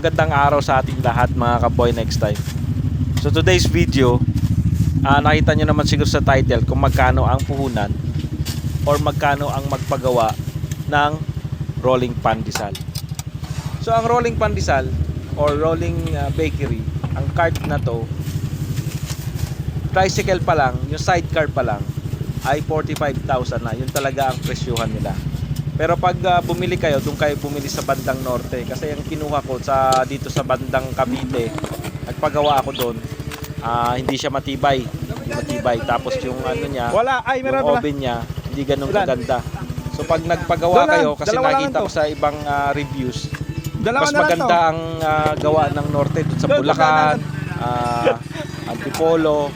magandang araw sa ating lahat mga kaboy next time. So today's video, ah, nakita nyo naman siguro sa title kung magkano ang puhunan or magkano ang magpagawa ng rolling pandesal. So ang rolling pandesal or rolling ah, bakery, ang cart na to, tricycle pa lang, yung sidecar pa lang, ay 45,000 na. Yun talaga ang presyuhan nila. Pero pag ah, bumili kayo, doon kayo bumili sa bandang norte. Kasi yung kinuha ko sa dito sa bandang Cavite, nagpagawa ako doon. ah, hindi siya matibay. Hindi matibay. Tapos yung ano niya, Wala, ay meron yung oven niya, hindi ganun kaganda. So pag nagpagawa kayo, kasi nakita ko sa ibang ah, reviews, Dalawa mas maganda ang ah, gawa ng norte doon sa Bulacan, ah, Antipolo.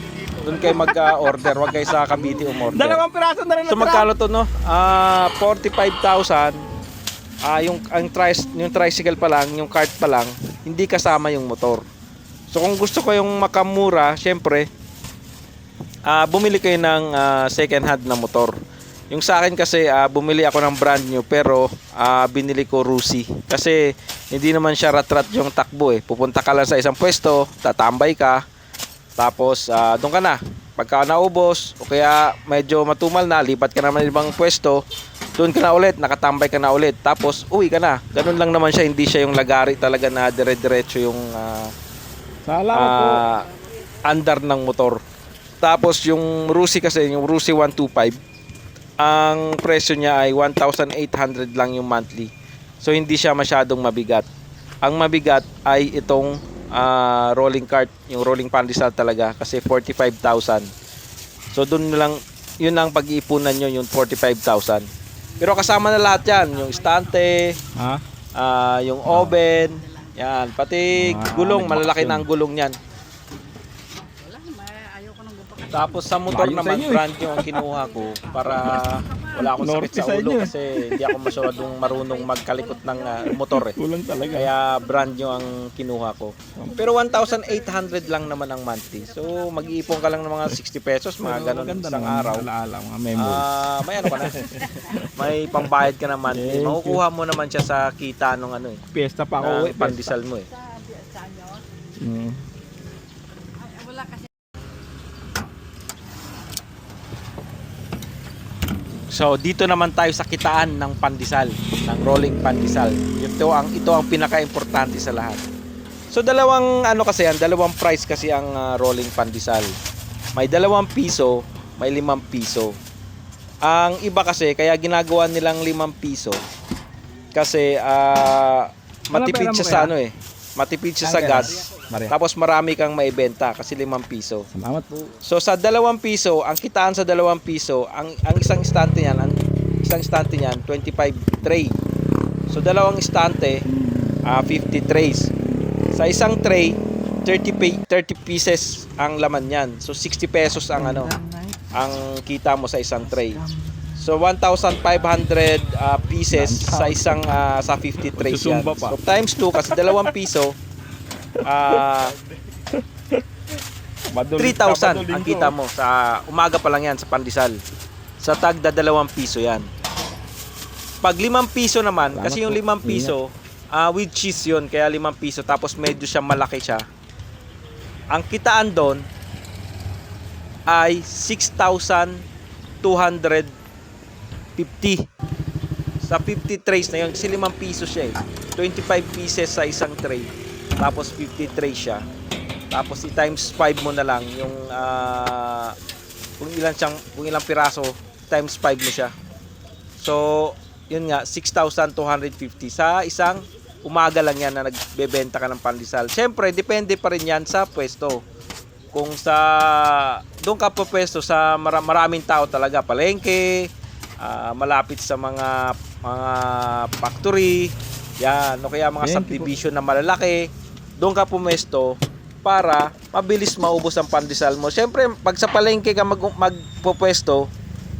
Doon kayo mag-order, wag kayo sa Cavite umorder. Dalawang piraso na rin So magkano to no? Ah, 45,000. Ah, yung ang tri- yung tricycle pa lang, yung cart pa lang, hindi kasama yung motor. So kung gusto ko yung makamura, syempre ah bumili kayo ng ah, second hand na motor. Yung sa akin kasi ah, bumili ako ng brand new pero ah, binili ko Rusi kasi hindi naman siya rat-rat yung takbo eh. Pupunta ka lang sa isang pwesto, tatambay ka, tapos ah, doon ka na. Pagka naubos o kaya medyo matumal na, lipat ka naman ibang pwesto, doon ka na ulit, nakatambay ka na ulit. Tapos uwi ka na. Ganun lang naman siya, hindi siya yung lagari talaga na dire-diretso yung ah, Salamat po. ah, andar ng motor. Tapos yung Rusi kasi, yung Rusi 125, ang presyo niya ay 1,800 lang yung monthly. So hindi siya masyadong mabigat. Ang mabigat ay itong ah, rolling cart, yung rolling pandesal talaga kasi 45,000. So doon lang yun ang pag-iipunan nyo yung 45,000. Pero kasama na lahat yan, yung estante, Ha? ah, yung oven, yan, pati Ah, gulong, malalaki na ang gulong niyan. Tapos sa motor Layo sa naman, inyo eh. brand new ang kinuha ko para wala akong sakit Norte sa sa ulo inyo eh. kasi hindi ako masyadong marunong magkalikot ng ah, motor eh. Kulang talaga. Kaya brand new ang kinuha ko. Pero 1,800 lang naman ang monthly. So mag-iipon ka lang ng mga 60 pesos, mga ganun isang araw. Alaala, mga memories. Ah, may ano ka na. may pambayad ka na monthly. Thank you. Makukuha mo naman siya sa kita nung ano eh. Fiesta pa ako. ng fiesta. pandesal mo eh. Mm. So dito naman tayo sa kitaan ng pandesal, ng rolling pandesal. Ito ang ito ang pinaka-importante sa lahat. So dalawang ano kasi yan, dalawang price kasi ang ah, rolling pandesal. May dalawang piso, may limang piso. Ang iba kasi kaya ginagawa nilang limang piso kasi ah, matipid siya sa ano eh. Matipid siya sa gas. Maria. Tapos marami kang maibenta kasi limang piso. Salamat po. So sa dalawang piso, ang kitaan sa dalawang piso, ang ang isang istante niyan, ang isang istante niyan 25 tray. So dalawang istante, ah 50 trays. Sa isang tray, 30 pa- 30 pieces ang laman niyan. So 60 pesos ang ano, ang kita mo sa isang tray. So 1,500 ah, pieces sa isang ah, sa 50 trays yan. So times 2 kasi dalawang piso ah Maduling- 3,000 ang kita mo sa umaga pa lang yan sa pandesal. Sa tagda dalawang piso yan. Pag limang piso naman, Salamat kasi yung po. limang piso, ah with cheese yun, kaya limang piso, tapos medyo siya malaki siya. Ang kitaan doon ay 6,250. Sa 50 trays na yun, kasi limang piso siya eh. 25 pieces sa isang tray. Tapos 50 trays siya. Tapos i-times 5 mo na lang yung ah, kung ilan siyang kung ilang piraso times 5 mo siya. So, yun nga 6,250 sa isang umaga lang yan na nagbebenta ka ng pandesal. Siyempre, depende pa rin yan sa pwesto. Kung sa doon ka po pwesto sa mara- maraming tao talaga, palengke, ah, malapit sa mga mga factory, yan, o kaya mga subdivision na malalaki, doon ka pumesto para mabilis maubos ang pandesal mo. Siyempre, pag sa palengke ka mag magpupwesto,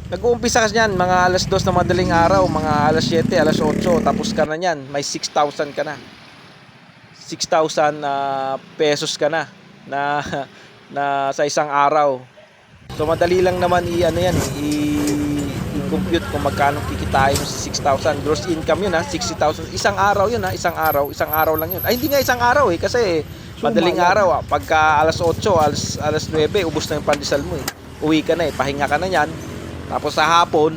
nag-uumpisa ka niyan, mga alas 2 na madaling araw, mga alas 7, alas 8, tapos ka na niyan, may 6,000 ka na. 6,000 na pesos ka na na na sa isang araw. So madali lang naman i ano yan, i, i-compute kung magkano kikita kikitain mo sa 6,000. Gross income yun ha, 60,000. Isang araw yun ha, isang araw. Isang araw lang yun. Ay, hindi nga isang araw eh, kasi madaling Sumayan. araw ah. Pagka alas 8, alas, alas 9, ubos na yung pandesal mo eh. Uwi ka na eh, pahinga ka na yan. Tapos sa hapon,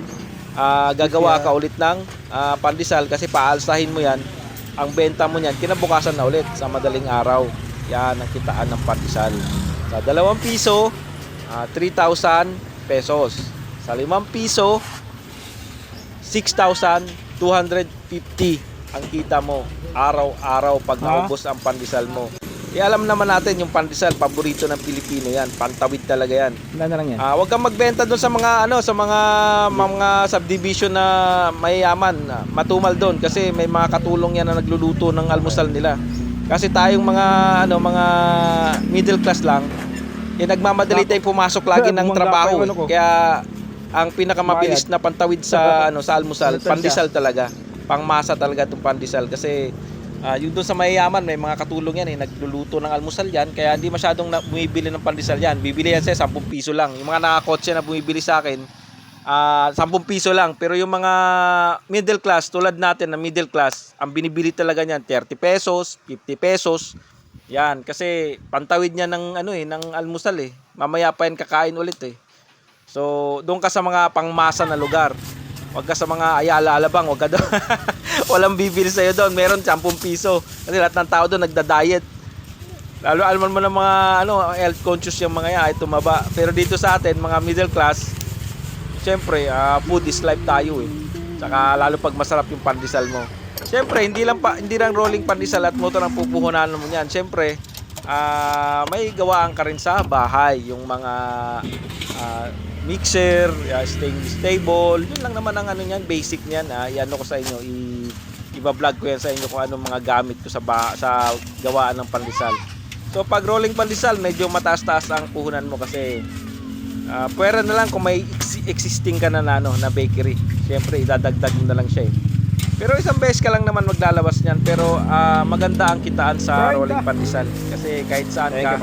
ah, gagawa ka ulit ng ah, pandesal kasi paalsahin mo yan. Ang benta mo niyan, kinabukasan na ulit sa madaling araw. Yan ang kitaan ng pandesal. Sa dalawang piso, ah, 3,000 pesos. Sa limang piso, 6,250 ang kita mo araw-araw pag naubos ang pandesal mo. E alam naman natin yung pandesal, paborito ng Pilipino yan. Pantawid talaga yan. Wala na lang yan. Ah, wag kang magbenta doon sa mga ano, sa mga mga subdivision na mayayaman, matumal doon kasi may mga katulong yan na nagluluto ng almusal nila. Kasi tayong mga ano, mga middle class lang, eh nagmamadali tayong pumasok lagi ng trabaho. eh. ano. Kaya ang pinakamabilis na pantawid sa ano sa almusal, pandesal talaga. Pangmasa talaga itong pandesal kasi ah, yung doon sa mayayaman may mga katulong yan eh nagluluto ng almusal yan kaya hindi masyadong na, bumibili ng pandesal yan. Bibili yan sa 10 piso lang. Yung mga nakakotse na bumibili sa akin ah 10 piso lang pero yung mga middle class tulad natin na middle class ang binibili talaga niyan 30 pesos, 50 pesos. Yan kasi pantawid niya ng ano eh ng almusal eh. Mamaya pa yan kakain ulit eh. So, doon ka sa mga pangmasa na lugar. Huwag ka sa mga Ayala Alabang, huwag ka doon. Walang bibili sa'yo doon. Meron 10 piso. Kasi lahat ng tao doon nagda-diet. Lalo alam mo ng mga ano, health conscious yung mga yan ay tumaba. Pero dito sa atin, mga middle class, syempre, ah, food is life tayo eh. Tsaka lalo pag masarap yung pandesal mo. Syempre, hindi lang pa hindi lang rolling pandesal at motor ang pupuhunan mo niyan. Syempre, ah, may gawaan ka rin sa bahay, yung mga ah, mixer, uh, stainless table, yun lang naman ang ano niyan, basic niyan. Ah, iano ko sa inyo, i iba-vlog ko yan sa inyo kung anong mga gamit ko sa ba, sa gawaan ng pandesal. So pag rolling pandesal, medyo mataas-taas ang puhunan mo kasi Ah, pwera na lang kung may ex- existing ka na, na, ano, na bakery. Siyempre, idadagdag mo na lang siya eh. Pero isang beses ka lang naman maglalabas niyan. Pero ah, maganda ang kitaan sa rolling pandesal. Kasi kahit saan ka,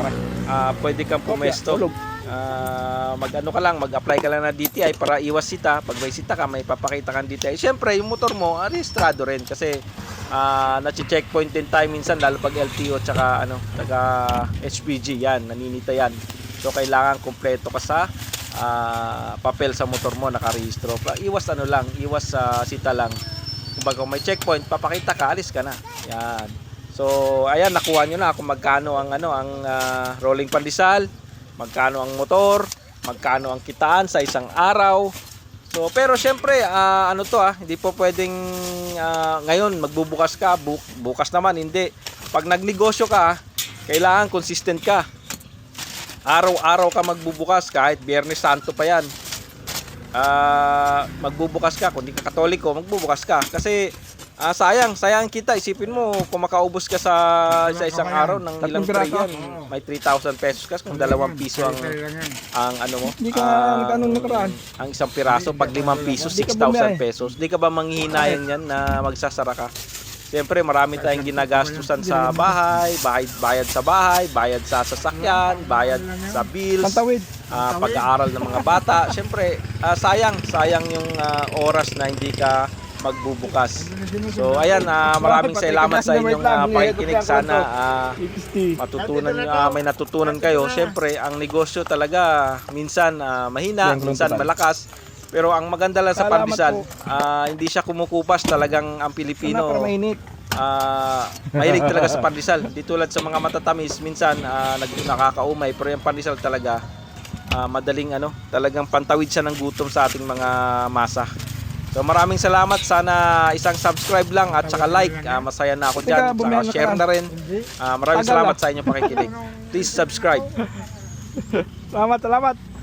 ah, pwede kang pumesto. Ah, mag-ano ka lang, mag-apply ka lang na DTI para iwas sita. Pag may sita ka, may papakita kang DTI. Siyempre, yung motor mo, ah, rehistrado rin. Kasi ah na-checkpoint din tayo minsan, lalo pag LTO tsaka ano, taga HPG yan, naninita yan. So kailangan kumpleto ka sa ah, papel sa motor mo nakarehistro. Iwas ano lang, iwas sa sita lang. Kumbaga kung may checkpoint, papakita ka, alis ka na. Yan. So ayan, nakuha nyo na kung magkano ang ano ang ah, rolling pandesal, magkano ang motor, magkano ang kitaan sa isang araw. So pero syempre ah, ano to ah, hindi po pwedeng ah, ngayon magbubukas ka, bu- bukas naman hindi. Pag nagnegosyo ka, kailangan consistent ka araw-araw ka magbubukas kahit Biyernes Santo pa yan. Ah, magbubukas ka kung di ka Katoliko, magbubukas ka kasi ah, sayang, sayang kita. Isipin mo kung makaubos ka sa, sa isang araw ng ilang tray yan, may 3,000 pesos ka kung dalawang piso ang ang ano mo. Hindi ka ang- nga anong nakaraan. ang isang piraso pag limang piso, Hindi ka 6,000 bumiyay. pesos. Di ka ba manghihinayang yan na magsasara ka? Siyempre, marami tayong ginagastusan sa bahay, bayad, bayad sa bahay, bayad sa sasakyan, bayad sa bills, ah, pag-aaral ng mga bata. Siyempre, ah, sayang, sayang yung ah, oras na hindi ka magbubukas. So, ayan, ah, maraming salamat sa inyong ah, pakikinig. Sana ah, matutunan nyo, ah, may natutunan kayo. Siyempre, ang negosyo talaga minsan ah, mahina, minsan malakas. Pero ang maganda lang sa po. ah, hindi siya kumukupas talagang ang Pino. Pilipino. Ah, mahilig talaga sa pandesal. Di tulad sa mga matatamis, minsan nag nakakaumay, pero yung pandesal talaga ah, madaling ano, talagang pantawid siya ng gutom sa ating mga masa. So maraming salamat. Sana isang subscribe lang at saka like. Ah, masaya na ako diyan. Saka share na rin. Ah, maraming salamat ah. sa inyong pakikinig. Please subscribe. Salamat, salamat.